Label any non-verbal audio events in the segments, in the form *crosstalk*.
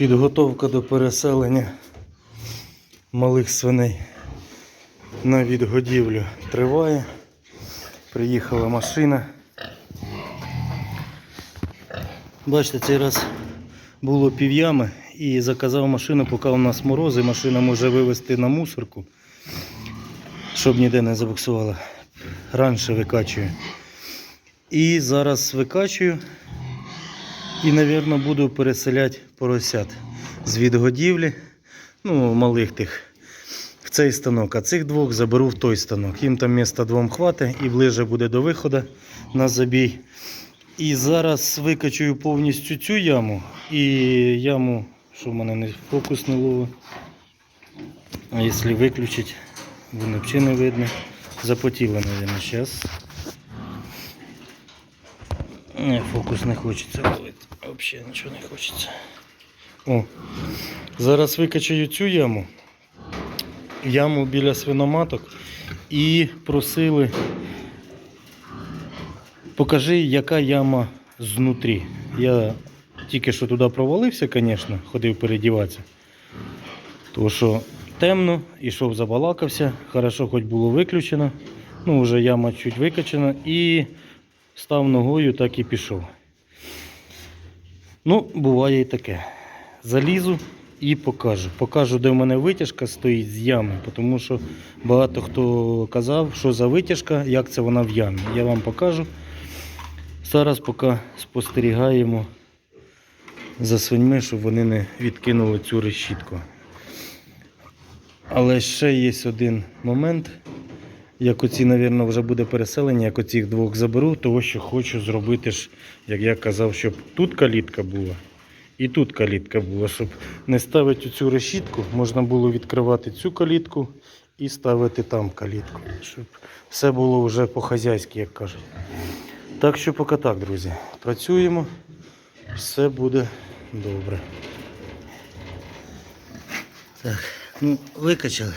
Підготовка до переселення малих свиней на відгодівлю триває. Приїхала машина. Бачите, цей раз було пів'ями і заказав машину, поки у нас морози, машина може вивезти на мусорку, щоб ніде не забуксувала. Раніше викачую. І зараз викачую і, мабуть, буду переселяти поросят з відгодівлі, ну, малих тих, в цей станок. А цих двох заберу в той станок. Їм там міста двом хватить і ближе буде до виходу на забій. І зараз викачую повністю цю яму і яму, що в мене не фокус не ловить. А якщо виключити, буде взагалі не видно. Запотіло, мабуть, зараз. Фокус не хочеться ловити. Взагалі нічого не хочеться. О, зараз викачаю цю яму. Яму біля свиноматок і просили. Покажи, яка яма знутрі. Я тільки що туди провалився, звісно, ходив передіватися. Тому що темно, ішов забалакався, хорошо хоч було виключено. Ну, вже яма чуть викачана і став ногою, так і пішов. Ну, буває і таке. Залізу і покажу. Покажу, де в мене витяжка стоїть з ями, тому що багато хто казав, що за витяжка, як це вона в ямі. Я вам покажу. Зараз поки спостерігаємо за свиньми, щоб вони не відкинули цю решітку. Але ще є один момент. Як оці, мабуть, вже буде переселення, як оцих двох заберу, того що хочу зробити ж, як я казав, щоб тут калітка була і тут калітка була, щоб не ставити цю решітку, можна було відкривати цю калітку і ставити там калітку, щоб все було вже по-хазяйськи, як кажуть. Так що поки так, друзі. Працюємо, все буде добре. Так, ну викачали.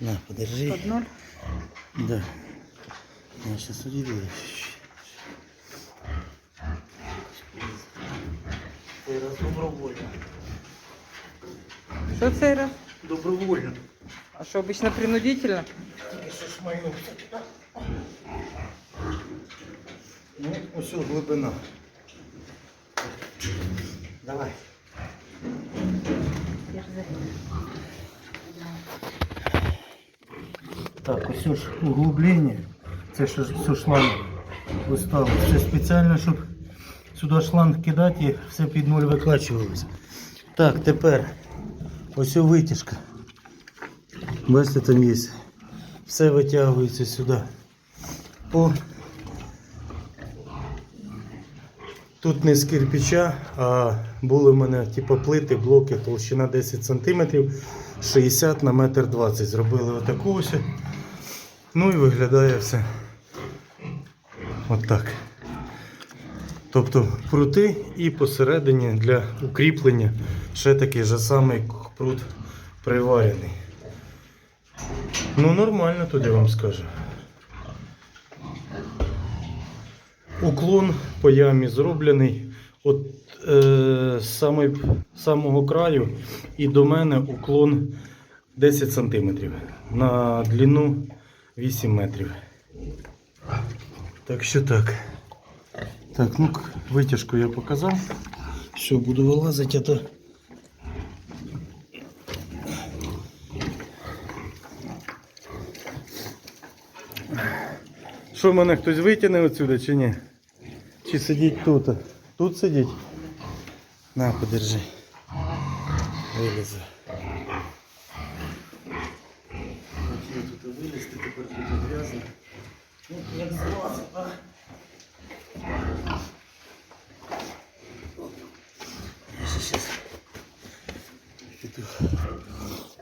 На, подержи. Под ноль. Да. Я сейчас увидел. Цей раз добровольно. Що цей раз? Добровольно. А що, обично принудительно? Тільки що шмайнувся. Ну, ось о, глибина. Давай. Так, ось ж углублення. Це ж все шланг поставили. Це спеціально, щоб сюди шланг кидати і все під нуль викачувалося. Так, тепер ось о витяжка. Бачите, там є. Все витягується сюди. По... Тут не з кирпича, а були в мене типу, плити, блоки, толщина 10 см, 60 на метр 20 Зробили отаку ось. Ну і виглядає все отак. Тобто прути і посередині для укріплення ще такий же самий прут приварений. Ну нормально тут я вам скажу. Уклон по ямі зроблений от е, з самого краю і до мене уклон 10 см. На длину 8 метрів. Так що так. Так, ну к- витяжку я показав. Все, буду вилазити, а то. Що мене хтось витягне отсюди чи ні? Чи сидіть тут? Тут сидіть? На, подержи. Вилізе.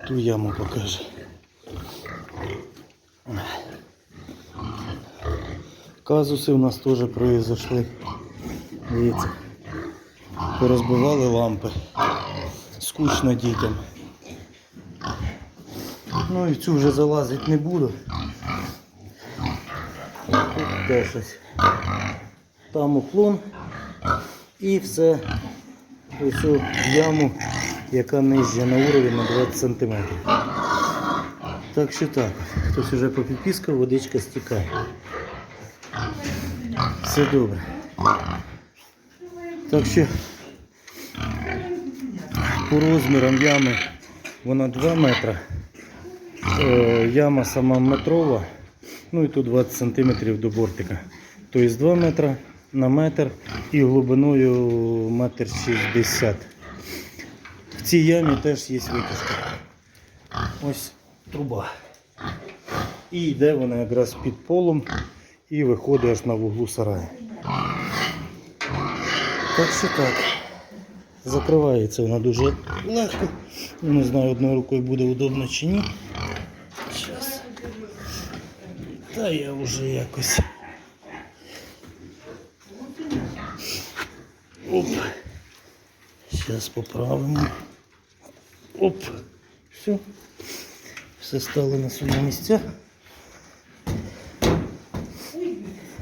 Ту яму покажу. Казуси у нас теж произошли. Дивіться. Порозбивали лампи. Скучно дітям. Ну і цю вже залазити не буду. Тут теж. Там уклон і все ось цю яму, яка нижче на уровень на 20 см. Так що так, хтось вже попіпіскав, водичка стікає. Все добре. Так що по розмірам ями вона 2 метри. Е, яма сама метрова, ну і тут 20 см до бортика. Тобто 2 метри на метр і глибиною метр 60. В цій ямі теж є витяжка. Ось труба. І йде вона якраз під полом і виходить аж на вуглу сараю. Так що так. Закривається вона дуже легко. Не знаю, одною рукою буде удобно чи ні. Щас. Та я вже якось. Оп. Зараз поправимо. Оп. Все. Все стало на свої місця.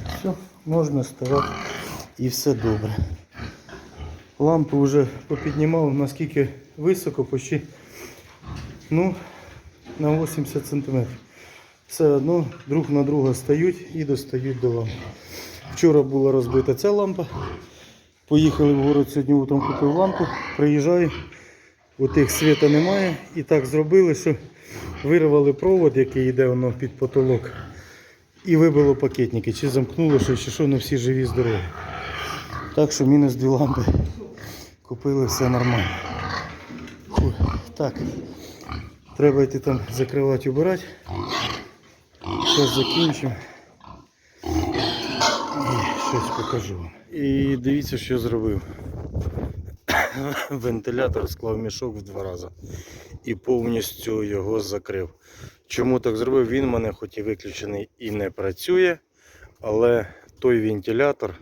Все, можна ставати і все добре. Лампу вже попіднімав наскільки високо, почти ну, на 80 см. Все одно друг на друга стають і достають до лампи. Вчора була розбита ця лампа. Поїхали в город сьогодні утром купив лампу, приїжджаю, у тих світа немає. І так зробили, що вирвали провод, який йде воно під потолок, і вибило пакетники. Чи замкнуло, що, чи що, не всі живі здорові. Так що мінус дві лампи. Купили все нормально. Фу, Так, треба йти там закривати, убирати. Зараз закінчимо. Щось покажу вам. І дивіться, що зробив. *laughs* Вентилятор склав мішок в два рази і повністю його закрив. Чому так зробив? Він в мене хоч і виключений і не працює, але той вентилятор,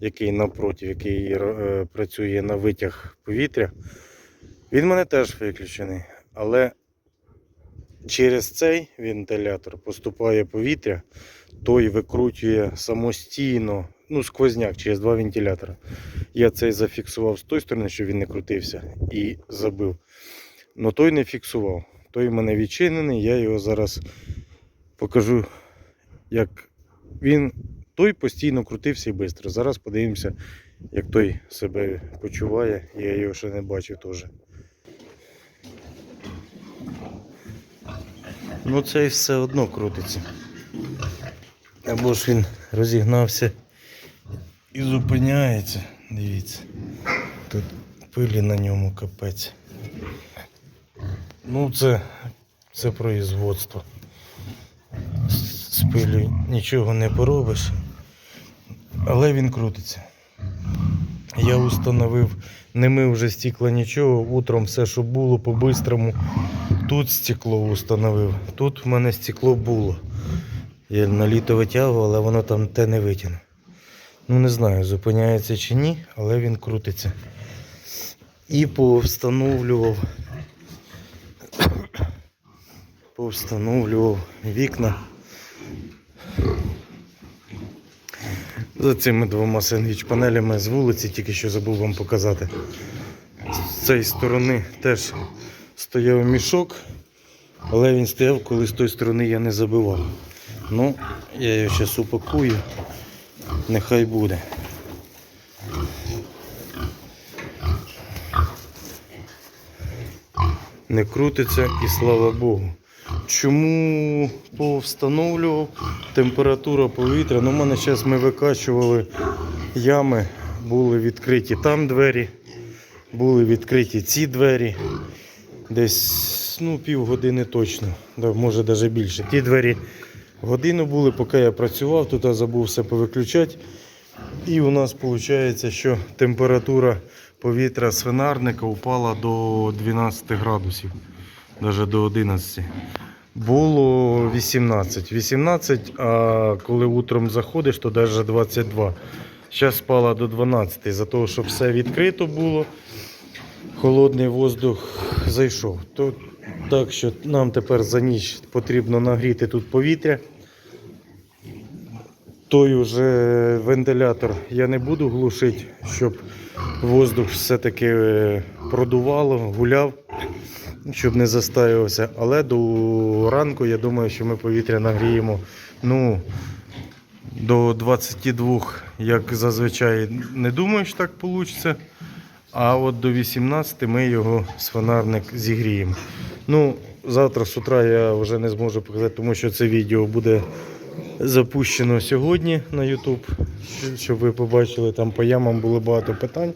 який напроти, який е, працює на витяг повітря, він в мене теж виключений. Але через цей вентилятор поступає повітря, той викручує самостійно, ну, сквозняк через два вентилятора. Я цей зафіксував з тої сторони, щоб він не крутився, і забив. Но той не фіксував. Той в мене відчинений, я його зараз покажу, як він той постійно крутився і швидко. Зараз подивимося, як той себе почуває. Я його ще не бачив теж. Ну цей все одно крутиться. Або ж він розігнався і зупиняється. Дивіться. Тут пилі на ньому капець. Ну це, це производство. З пилі нічого не поробиш, але він крутиться. Я установив, не мив вже стекла нічого, утром все, що було по-бистрому. Тут стекло установив, тут в мене стекло було. Я на літо витягував, але воно там те не витягне. Ну не знаю, зупиняється чи ні, але він крутиться. І повстановлював. Повстановлював вікна. За цими двома сендвіч панелями з вулиці, тільки що забув вам показати. З цієї сторони теж стояв мішок, але він стояв, коли з тої сторони я не забивав. Ну, я його зараз упакую, нехай буде. Не крутиться і слава Богу. Чому повстановлював температура повітря? Ну, в мене зараз ми викачували ями, були відкриті там двері, були відкриті ці двері. Десь ну, півгодини точно, може навіть більше. Ті двері годину були, поки я працював, тут я забув все повиключати. І у нас виходить, що температура повітря свинарника упала до 12 градусів, навіть до 11. Було 18. 18, а коли утром заходиш, то навіть 22. Зараз спала до 12, за того, щоб все відкрито було. Холодний воздух зайшов. То, так що нам тепер за ніч потрібно нагріти тут повітря. той уже вентилятор я не буду глушити, щоб воздух все-таки е, продувало, гуляв, щоб не застаювався. Але до ранку я думаю, що ми повітря нагріємо. Ну, до 22, як зазвичай, не думаю, що так вийде. А от до 18 ми його з фонарник зігріємо. Ну, завтра з утра я вже не зможу показати, тому що це відео буде запущено сьогодні на YouTube, щоб ви побачили, там по ямам було багато питань.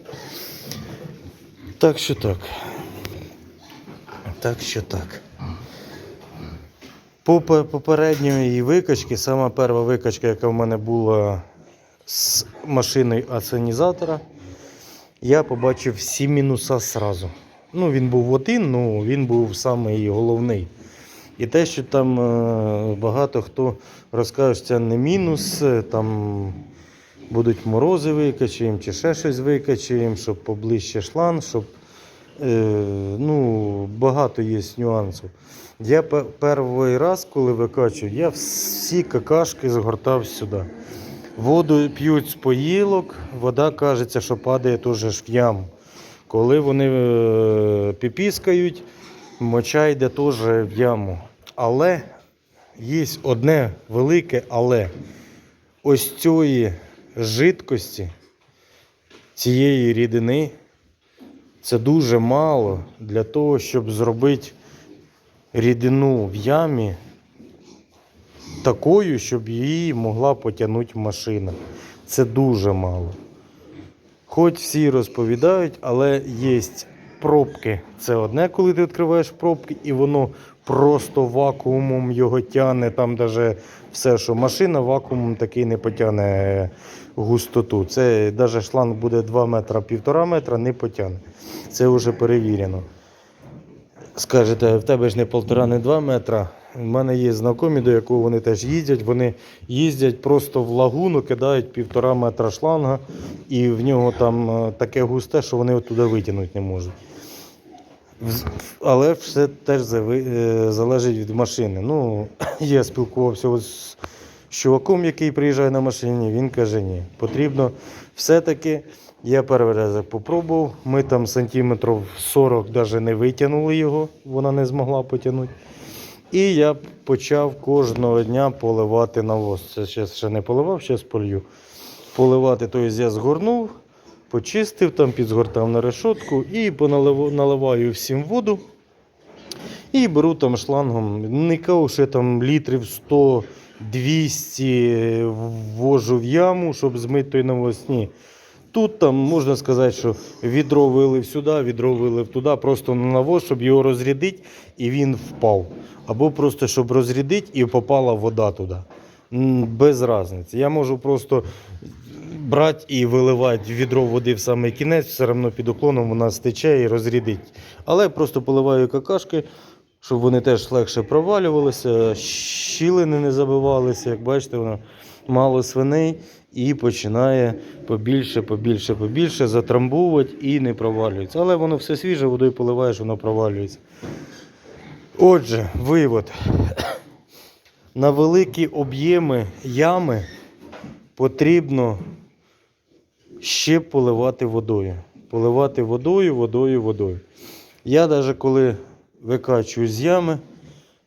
Так що так. Так що так. По попередньої викачки, сама перша викачка, яка в мене була з машиною аценізатора, я побачив всі мінуса сразу. Ну, він був один, ну він був самий головний. І те, що там е, багато хто розкаже, що це не мінус, е, там будуть морози викачуємо, чи ще щось викачуємо, щоб поближче шланг, щоб е, ну, багато є нюансів. Я перший раз, коли викачую, я всі какашки згортав сюди. Воду п'ють з поїлок, вода кажеться, що падає теж в яму. Коли вони е, піпіскають, моча йде теж в яму. Але є одне велике але. Ось цієї жидкості, цієї рідини, це дуже мало для того, щоб зробити рідину в ямі такою, щоб її могла потягнути машина. Це дуже мало. Хоч всі розповідають, але є пробки. Це одне, коли ти відкриваєш пробки, і воно просто вакуумом його тягне. Там навіть все, що машина вакуумом такий не потягне густоту. Це навіть шланг буде 2 метра, 1,5 метра, не потягне. Це вже перевірено. Скажете, в тебе ж не полтора, не 2 метра. У мене є знайомі, до якого вони теж їздять. Вони їздять просто в лагуну, кидають півтора метра шланга, і в нього там е, таке густе, що вони туди витягнути не можуть. Але все теж е, залежить від машини. Ну, *clears throat* я спілкувався з чуваком, який приїжджає на машині, він каже, ні. Потрібно все-таки. Я раз попробував. Ми там сантиметрів 40 навіть не витягнули його, вона не змогла потягнути. І я почав кожного дня поливати навоз. Це ще, ще не поливав, зараз полью. Поливати, тобто я згорнув, почистив, там підзгортав на решетку і наливаю всім воду. І беру там шлангом, не кажу, що там літрів 100 200 ввожу в яму, щоб змити той навоз. Ні. Тут там можна сказати, що відро вилив сюди, відро вилив туди, просто на навоз, щоб його розрядити, і він впав. Або просто щоб розрядити і попала вода туди. Без різниці. Я можу просто брати і виливати відро води в самий кінець, все одно під уклоном вона стече і розрядить. Але просто поливаю какашки, щоб вони теж легше провалювалися, щілини не забивалися. Як бачите, воно мало свиней і починає побільше, побільше, побільше затрамбовувати і не провалюється. Але воно все свіже, водою поливаєш, воно провалюється. Отже, вивод. *coughs* На великі об'єми ями потрібно ще поливати водою. Поливати водою, водою, водою. Я навіть коли викачую з ями,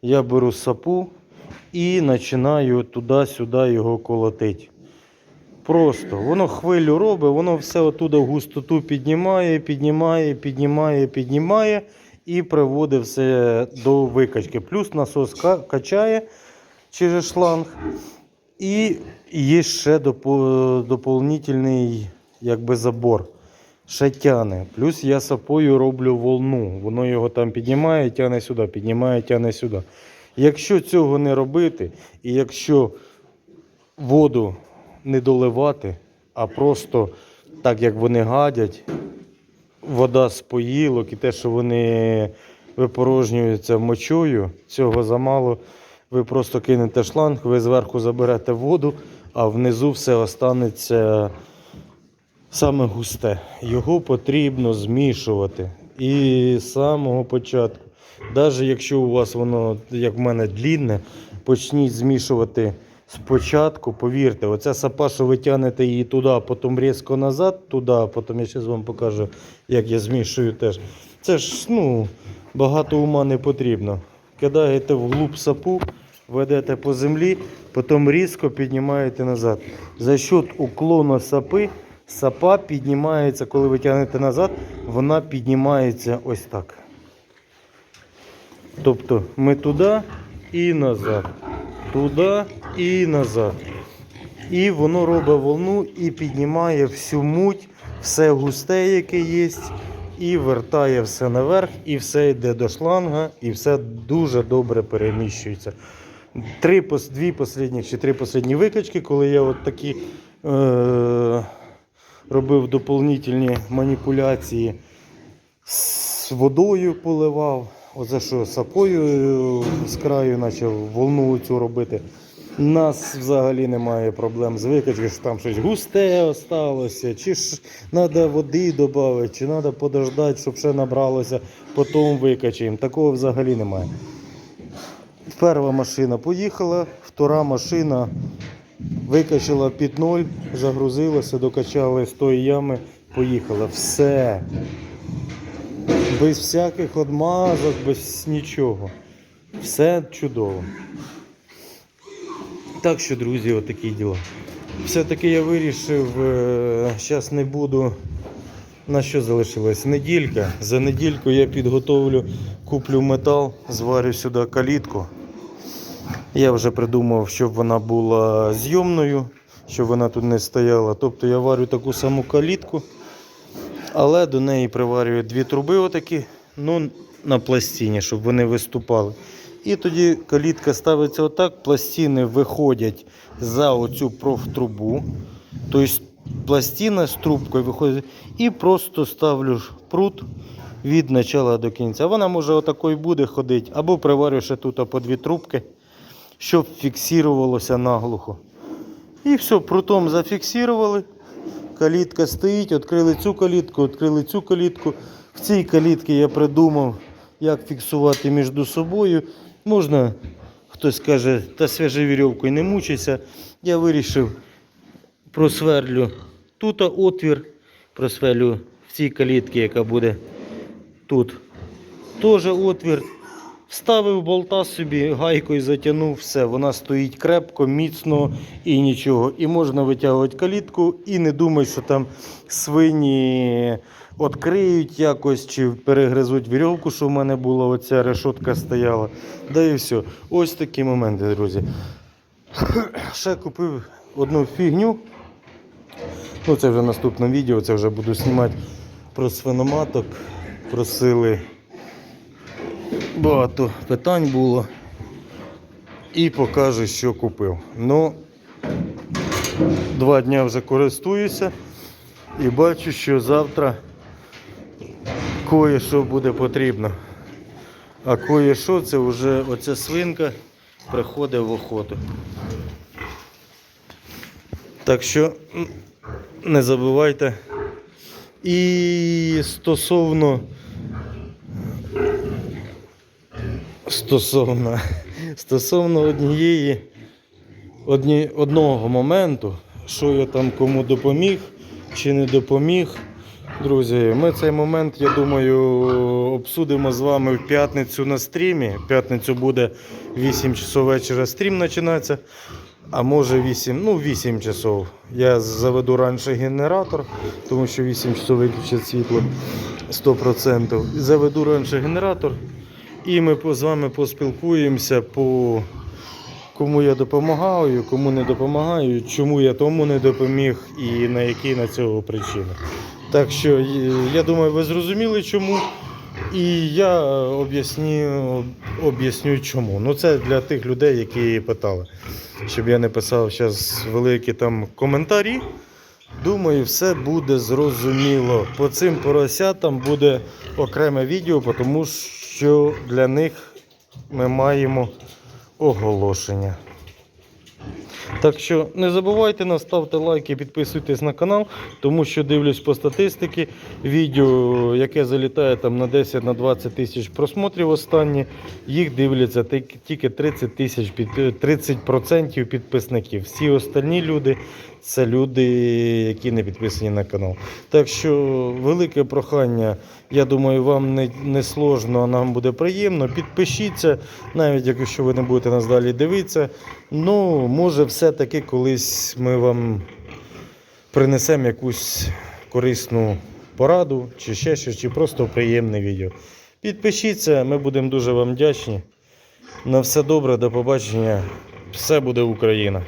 я беру сапу і починаю туди-сюди його колотити. Просто воно хвилю робить, воно все отуда в густоту піднімає, піднімає, піднімає, піднімає і приводить все до викачки. Плюс насос качає через шланг. І є ще допо- доповнительний якби, забор. Ще тяне. Плюс я сапою роблю волну. Воно його там піднімає, тяне сюди, піднімає, тяне сюди. Якщо цього не робити, і якщо воду не доливати, а просто так як вони гадять, вода з поїлок і те, що вони випорожнюються мочою, цього замало. Ви просто кинете шланг, ви зверху заберете воду, а внизу все останеться саме густе. Його потрібно змішувати. І з самого початку. Навіть якщо у вас воно, як в мене, длінне, почніть змішувати спочатку, повірте, оця сапа, що ви тягнете її туди, потім різко назад, туди, а потім я зараз вам покажу, як я змішую теж. Це ж ну, багато ума не потрібно. Кидаєте вглуб сапу, ведете по землі, потім різко піднімаєте назад. За счет уклону сапи, сапа піднімається, коли ви тягнете назад, вона піднімається ось так. Тобто ми туди і назад. Туди і назад. І воно робить волну і піднімає всю муть, все густе, яке є, і вертає все наверх, і все йде до шланга, і все дуже добре переміщується. Три, дві останні чи три останні викачки, коли я от такі е- робив доповнительні маніпуляції з водою поливав. Оце що сапою е, з краю почав волну цю робити. У нас взагалі немає проблем з викачкою, що там щось густе осталося, чи ж треба води додати, чи треба подождати, щоб ще набралося, потім викачаємо. Такого взагалі немає. Перша машина поїхала, втора машина викачала під ноль, загрузилася, докачали з тої ями, поїхала. Все. Без всяких одмазок, без нічого. Все чудово. Так що, друзі, отакі діла. Все-таки я вирішив, зараз не буду. На що залишилось? Неділька. За недільку я підготовлю, куплю метал, зварю сюди калітку. Я вже придумав, щоб вона була зйомною, щоб вона тут не стояла. Тобто я варю таку саму калітку, але до неї приварюю дві труби отакі, ну на пластині, щоб вони виступали. І тоді калітка ставиться отак, пластини виходять за оцю профтрубу. Тобто пластина з трубкою виходить і просто ставлю прут від початку до кінця. Вона може отакою буде ходити, або приварю ще тут по дві трубки, щоб фіксувалося наглухо. І все, прутом зафіксували. Калітка стоїть, відкрили цю калітку, відкрили цю калітку. В цій калітці я придумав, як фіксувати між собою. Можна, хтось каже, та свяжи вірьовкою не мучайся. Я вирішив, просверлю тут отвір, просверлю в цій калітці, яка буде тут. Теж отвір. Вставив болта собі, гайкою затягнув, все, вона стоїть крепко, міцно і нічого. І можна витягувати калітку і не думати, що там свині відкриють якось чи перегризуть вірьовку, що в мене була, оця решотка стояла. Да і все. Ось такі моменти, друзі. *coughs* Ще купив одну фігню. Ну, це вже наступне відео, це вже буду знімати про свиноматок. Просили багато питань було. І покажу, що купив. Ну, два дні вже користуюся і бачу, що завтра кое-що буде потрібно. А кое-що це вже оця свинка приходить в охоту. Так що не забувайте. І стосовно стосовно, стосовно однієї одні, одного моменту, що я там кому допоміг чи не допоміг. Друзі, ми цей момент, я думаю, обсудимо з вами в п'ятницю на стрімі. В п'ятницю буде 8 часов вечора стрім починається. А може 8, ну 8 часов. Я заведу раніше генератор, тому що 8 часов виключать світло 100%. Заведу раніше генератор. І ми з вами поспілкуємося по кому я допомагаю, кому не допомагаю, чому я тому не допоміг і на які на цього причини. Так що е, я думаю, ви зрозуміли чому. І я об'ясню, об'ясню чому. Ну це для тих людей, які питали. Щоб я не писав зараз великі там коментарі. Думаю, все буде зрозуміло. По цим поросятам буде окреме відео, тому що для них ми маємо оголошення. Так що не забувайте нас, ставте лайки, підписуйтесь на канал, тому що дивлюсь по статистиці. Відео, яке залітає там на 10 на 20 тисяч просмотрів останні, їх дивляться тільки- тільки 30 тисяч під 30% підписників. Всі остальні люди це люди, які не підписані на канал. Так що велике прохання. Я думаю, вам не, не сложно, а нам буде приємно. Підпишіться, навіть якщо ви не будете нас далі дивитися. Ну, може, все-таки колись ми вам принесемо якусь корисну пораду, чи ще щось, чи просто приємне відео. Підпишіться, ми будемо дуже вам вдячні. На все добре, до побачення. Все буде Україна.